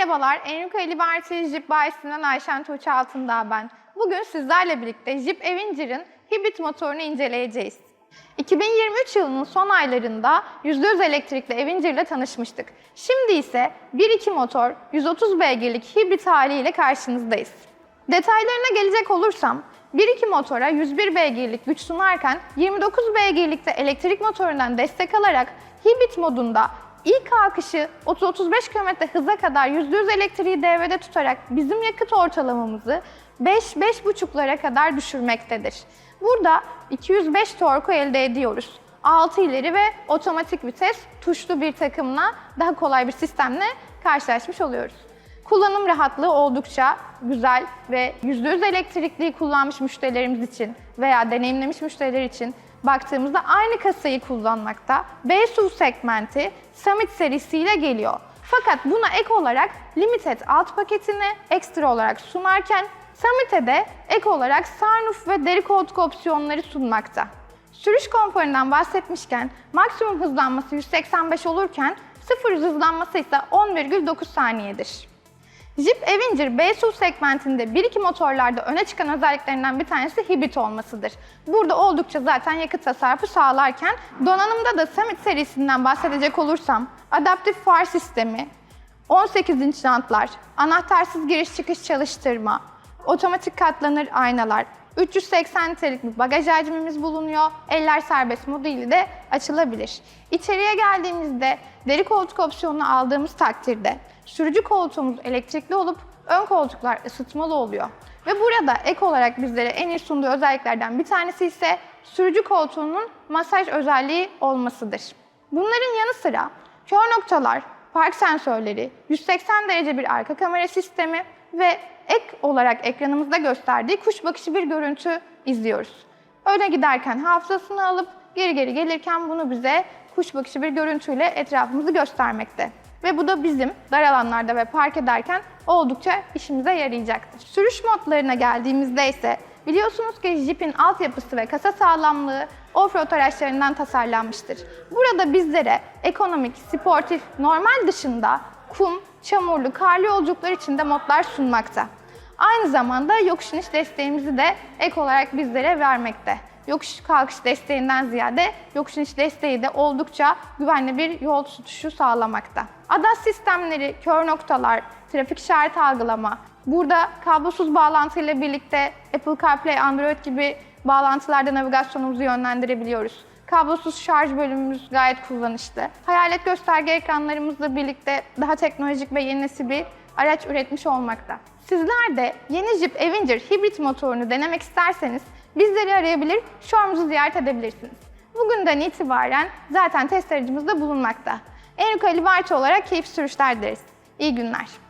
Merhabalar, Enrico Liberty Jeep bayisinden Ayşen Tuğçe Altındağ ben. Bugün sizlerle birlikte Jeep Avenger'ın hibrit motorunu inceleyeceğiz. 2023 yılının son aylarında %100 elektrikli Avenger ile tanışmıştık. Şimdi ise 1.2 motor 130 beygirlik hibrit haliyle karşınızdayız. Detaylarına gelecek olursam, 1.2 motora 101 beygirlik güç sunarken 29 beygirlikte elektrik motorundan destek alarak hibrit modunda ilk kalkışı 30-35 km hıza kadar %100 elektriği devrede tutarak bizim yakıt ortalamamızı 5-5,5'lara kadar düşürmektedir. Burada 205 torku elde ediyoruz. 6 ileri ve otomatik vites tuşlu bir takımla daha kolay bir sistemle karşılaşmış oluyoruz. Kullanım rahatlığı oldukça güzel ve %100 elektrikliyi kullanmış müşterilerimiz için veya deneyimlemiş müşteriler için baktığımızda aynı kasayı kullanmakta. B SUV segmenti Summit serisiyle geliyor. Fakat buna ek olarak Limited alt paketini ekstra olarak sunarken Summit'e de ek olarak sunroof ve deri koltuk opsiyonları sunmakta. Sürüş konforundan bahsetmişken maksimum hızlanması 185 olurken 0 hızlanması ise 10,9 saniyedir. Jeep Avenger B SUV segmentinde 1.2 motorlarda öne çıkan özelliklerinden bir tanesi hibrit olmasıdır. Burada oldukça zaten yakıt tasarrufu sağlarken donanımda da Summit serisinden bahsedecek olursam adaptif far sistemi, 18 inç jantlar, anahtarsız giriş çıkış çalıştırma, otomatik katlanır aynalar, 380 litrelik bir bagaj hacmimiz bulunuyor. Eller serbest modu ile de açılabilir. İçeriye geldiğimizde deri koltuk opsiyonunu aldığımız takdirde sürücü koltuğumuz elektrikli olup ön koltuklar ısıtmalı oluyor. Ve burada ek olarak bizlere en iyi sunduğu özelliklerden bir tanesi ise sürücü koltuğunun masaj özelliği olmasıdır. Bunların yanı sıra kör noktalar, park sensörleri, 180 derece bir arka kamera sistemi ve ek olarak ekranımızda gösterdiği kuş bakışı bir görüntü izliyoruz. Öne giderken hafızasını alıp geri geri gelirken bunu bize kuş bakışı bir görüntüyle etrafımızı göstermekte. Ve bu da bizim dar alanlarda ve park ederken oldukça işimize yarayacaktır. Sürüş modlarına geldiğimizde ise biliyorsunuz ki Jeep'in altyapısı ve kasa sağlamlığı offroad araçlarından tasarlanmıştır. Burada bizlere ekonomik, sportif, normal dışında kum, çamurlu, karlı yolculuklar için de modlar sunmakta. Aynı zamanda yokuş iniş desteğimizi de ek olarak bizlere vermekte. Yokuş kalkış desteğinden ziyade yokuş iniş desteği de oldukça güvenli bir yol tutuşu sağlamakta. ADAS sistemleri, kör noktalar, trafik işaret algılama, burada kablosuz bağlantıyla birlikte Apple CarPlay, Android gibi bağlantılarda navigasyonumuzu yönlendirebiliyoruz. Kablosuz şarj bölümümüz gayet kullanışlı. Hayalet gösterge ekranlarımızla birlikte daha teknolojik ve yeni nesil bir araç üretmiş olmakta. Sizler de yeni Jeep Avenger hibrit motorunu denemek isterseniz bizleri arayabilir, showroom'umuzu ziyaret edebilirsiniz. Bugünden itibaren zaten test aracımızda bulunmakta. Enrico Liberty olarak keyif sürüşler dileriz. İyi günler.